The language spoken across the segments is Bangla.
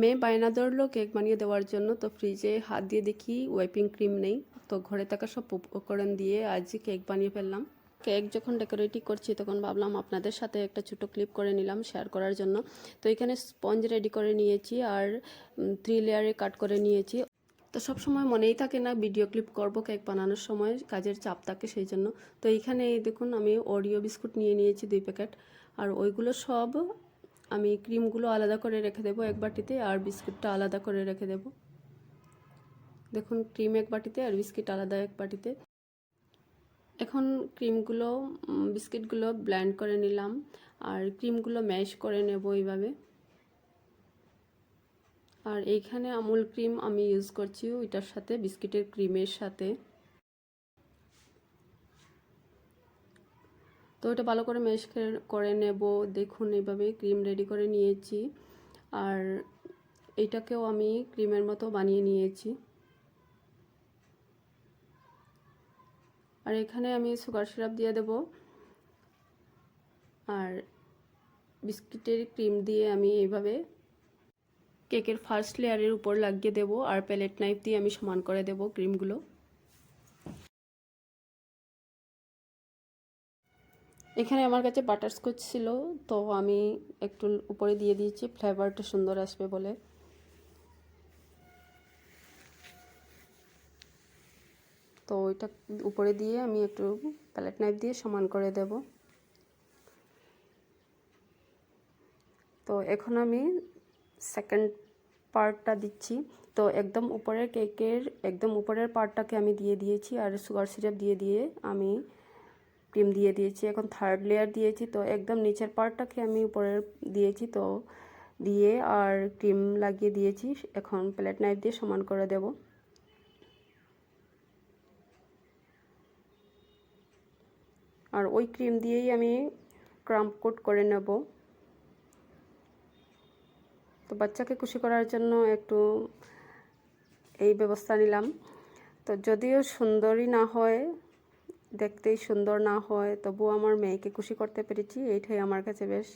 মেয়ে বায়না ধরলো কেক বানিয়ে দেওয়ার জন্য, তো ফ্রিজে হাত দিয়ে দেখি ওয়াইপিং ক্রিম নেই। তো ঘরে থাকা সব উপকরণ দিয়ে আজ কেক বানিয়ে ফেললাম। কেক যখন ডেকোরেটিং করছি, তখন ভাবলাম আপনাদের সাথে একটা ছোটো ক্লিপ করে নিলাম শেয়ার করার জন্য। তো এখানে স্পঞ্জ রেডি করে নিয়েছি আর থ্রি লেয়ারে কাট করে নিয়েছি। তো সব সময় মনেই থাকে না ভিডিও ক্লিপ করব কেক বানানোর সময়, কাজের চাপ থাকে সেই জন্য। তো এইখানে এই দেখুন, আমি অরিও বিস্কুট নিয়ে নিয়েছি দুই প্যাকেট। আর ওইগুলো সব আমি ক্রিমগুলো আলাদা করে রেখে দেবো এক বাটিতে আর বিস্কুটটা আলাদা করে রেখে দেব। দেখুন, ক্রিম এক বাটিতে আর বিস্কিট আলাদা এক বাটিতে। এখন ক্রিমগুলো বিস্কিটগুলো ব্ল্যান্ড করে নিলাম আর ক্রিমগুলো ম্যাশ করে নেব এইভাবে। আর এইখানে আমুল ক্রিম আমি ইউজ করছি, ওইটার সাথে, বিস্কিটের ক্রিমের সাথে। তো এটা ভালো করে ম্যাশ করে নেব, দেখুন এইভাবে ক্রিম রেডি করে নিয়েছি। আর এইটাকেও আমি ক্রিমের মতো বানিয়ে নিয়েছি। আর এখানে আমি সুগার সিরাপ দিয়ে দেব। আর বিস্কিটের ক্রিম দিয়ে আমি এইভাবে কেকের ফার্স্ট লেয়ারের উপর লাগিয়ে দেব। আর প্যালেট নাইফ দিয়ে আমি সমান করে দেব ক্রিমগুলো। এখানে আমার কাছে বাটারস্কচ ছিল, তো আমি একটু উপরে দিয়ে দিয়েছি ফ্লেভারটা সুন্দর আসবে বলে। তো ওইটা উপরে দিয়ে আমি একটু প্যালেট নাইফ দিয়ে সমান করে দেব। তো এখন আমি সেকেন্ড পার্টটা দিচ্ছি। তো একদম উপরের কেকের একদম উপরের পার্টটাকে আমি দিয়ে দিয়েছি, আর সুগার সিরাপ দিয়ে দিয়ে আমি ক্রিম দিয়ে দিয়েছি, এখন থার্ড লেয়ার দিয়েছি, তো একদম নিচের পার্টটাকে আমি উপরে দিয়েছি, তো দিয়ে আর ক্রিম লাগিয়ে দিয়েছি, এখন প্লেট নাইফ দিয়ে সমান করে দেব। আর ওই ক্রিম দিয়েই আমি ক্রাম্প কোট করে নেব। তো বাচ্চাকে খুশি করার জন্য একটু এই ব্যবস্থা নিলাম। তো যদিও সুন্দরই না হয় দেখতেই সুন্দর না হয় তবু আমার মেয়েকে খুশি করতে পেরেছি, এইটাই আমার কাছে বেশ।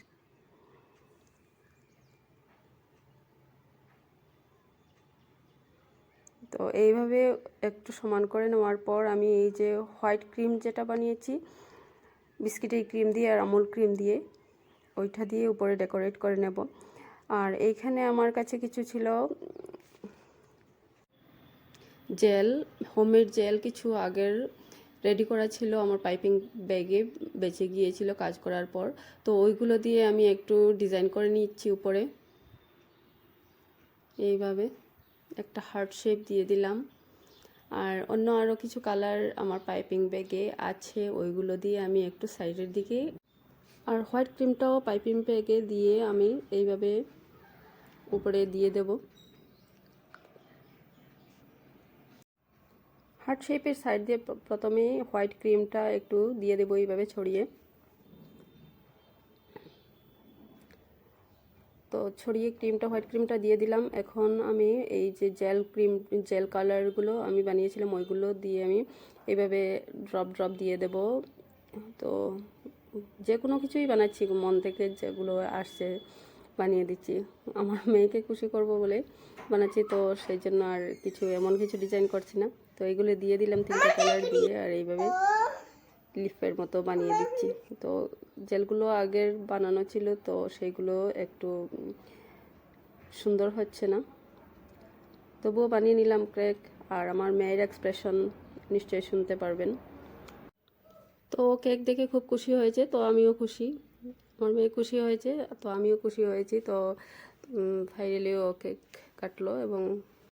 তো এইভাবে একটু সমান করে নেওয়ার পর আমি এই যে হোয়াইট ক্রিম যেটা বানিয়েছি, বিস্কিটের ক্রিম দিয়ে আর আমুল ক্রিম দিয়ে, ওইটা দিয়ে উপরে ডেকোরেট করে নেব। আর এইখানে আমার কাছে কিছু ছিল জেল, হোমের জেল কিছু আগের রেডি করা ছিল, আমার পাইপিং ব্যাগে বেঁচে গিয়েছিল কাজ করার পর। তো ওইগুলো দিয়ে আমি একটু ডিজাইন করে নিচ্ছি উপরে। এইভাবে একটা হার্ট শেপ দিয়ে দিলাম। আর অন্য আরও কিছু কালার আমার পাইপিং ব্যাগে আছে, ওইগুলো দিয়ে আমি একটু সাইডের দিকে। আর হোয়াইট ক্রিমটাও পাইপিং ব্যাগে দিয়ে আমি এইভাবে উপরে দিয়ে দেবো। হার্ট শেপের সাইড দিয়ে প্রথমে হোয়াইট ক্রিমটা একটু দিয়ে দেবো এইভাবে ছড়িয়ে। তো ছড়িয়ে ক্রিমটা, হোয়াইট ক্রিমটা দিয়ে দিলাম। এখন আমি এই যে জেল ক্রিম, জেল কালারগুলো আমি বানিয়েছিলাম, ওইগুলো দিয়ে আমি এইভাবে ড্রপ ড্রপ দিয়ে দেব। তো যে কোনো কিছুই বানাচ্ছি, মন থেকে যেগুলো আসছে বানিয়ে দিচ্ছি। আমার মেয়েকে খুশি করব বলে বানাচ্ছি, তো সেই জন্য আর কিছু, এমন কিছু ডিজাইন করছি না। তো এগুলো দিয়ে দিলাম তিনটে কালার দিয়ে আর এইভাবে লিফের মতো বানিয়ে দিচ্ছি। তো জেলগুলো আগের বানানো ছিল, তো সেইগুলো একটু সুন্দর হচ্ছে না। তবুও বানিয়ে নিলাম ক্রেক আর আমার মেয়ের এক্সপ্রেশন নিশ্চয়ই শুনতে পারবেন। তো কেক দেখে খুব খুশি হয়েছে, তো আমিও খুশি। আমার মেয়ে খুশি হয়েছে, তো আমিও খুশি হয়েছি। তো ফাইনালি ও কেক কাটলো এবং